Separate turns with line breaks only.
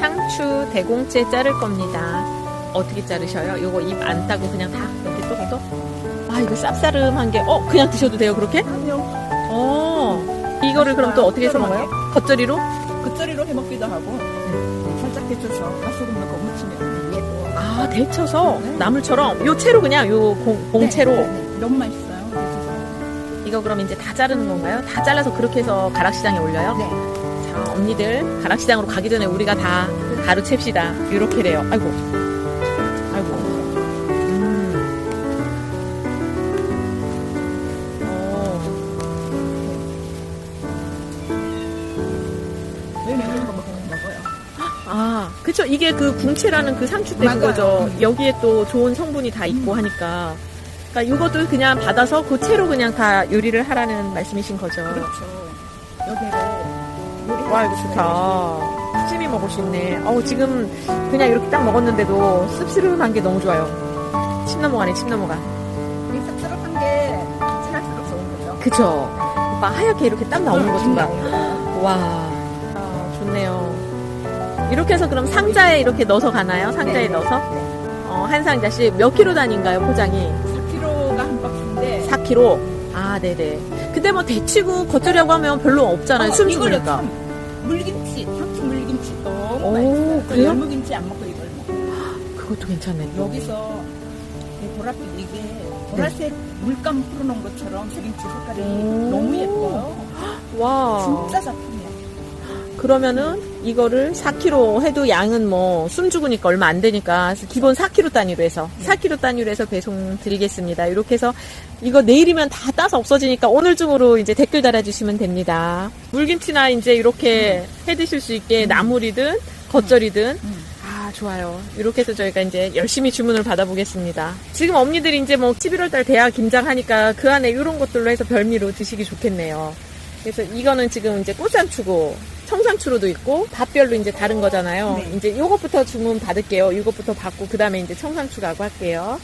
상추 대공째 자를 겁니다. 어떻게 자르셔요? 요거 입 안 따고 그냥 다 이렇게 똑똑? 아, 이거 쌉싸름한 게, 어, 그냥 드셔도 돼요, 그렇게?
그럼요.
어. 이거를 그럼 또 어떻게 해서 먹어요? 겉절이로?
겉절이로 해 먹기도 하고 살짝 데쳐서 가소금 넣고 무치면.
아, 데쳐서 나물처럼 요 채로 그냥 요 공, 공채로
네, 네, 네. 너무 맛있어요. 데쳐서.
이거 그럼 이제 다 자르는 건가요? 다 잘라서 그렇게 해서 가락시장에 올려요?
네.
자, 언니들 가락시장으로 가기 전에 우리가 다 가루 챕시다. 이렇게래요. 아이고, 아이고. 음. 어.
왜 매운 거 먹으면 먹어요?
아, 그쵸. 이게 그 궁채라는 그 상추 때
맞아요.
그거죠.
음.
여기에 또 좋은 성분이 다 있고 하니까. 그러니까 이것도 그냥 받아서 그 채로 그냥 다 요리를 하라는 말씀이신 거죠.
그렇죠.
와 이거 좋다. 찜이 먹을 수 있네. 어우 지금 그냥 이렇게 딱 먹었는데도 씁쓸한 게 너무 좋아요. 침 넘어가네 침 넘어가.
이 쌉싸름한 게 지날수록 좋은 거죠.
그쵸. 오빠 하얗게 이렇게 딱 나오는 것좀 봐.
나오는
와 아, 좋네요. 이렇게 해서 그럼 상자에 이렇게 넣어서 가나요? 상자에
네.
넣어서?
네.
어, 한 상자씩 몇 킬로 단위인가요 포장이?
4kg가 한 박스인데
4킬로. 아 네네. 근데 뭐 데치고 겉절이라고 하면 별로 없잖아요. 숨
이거를
죽으니까.
참 물김치, 상추 물김치 너무
오,
맛있어요.
그래요?
열무김치 안 먹고 이걸 먹어.
그것도 괜찮네.
여기서 이 보랏빛 이게 보라색 물감 풀어놓은 것처럼 새김치 색깔이
오.
너무 예뻐요.
와.
진짜 작품이야.
그러면은 이거를 4kg 해도 양은 뭐 숨 죽으니까 얼마 안 되니까 기본 4kg 단위로 해서 4kg 단위로 해서 배송 드리겠습니다. 이렇게 해서 이거 내일이면 다 따서 없어지니까 오늘 중으로 이제 댓글 달아주시면 됩니다. 물김치나 이제 이렇게 해 드실 수 있게 나물이든 겉절이든
음.
아 좋아요. 이렇게 해서 저희가 이제 열심히 주문을 받아보겠습니다. 지금 언니들이 이제 뭐 11월달 대학 김장하니까 그 안에 이런 것들로 해서 별미로 드시기 좋겠네요. 그래서 이거는 지금 이제 꽃상추고 청상추로도 있고 밥별로 이제 다른 거잖아요.
네.
이제 요것부터 주문 받을게요. 이것부터 받고 그 다음에 이제 청상추 가고 할게요.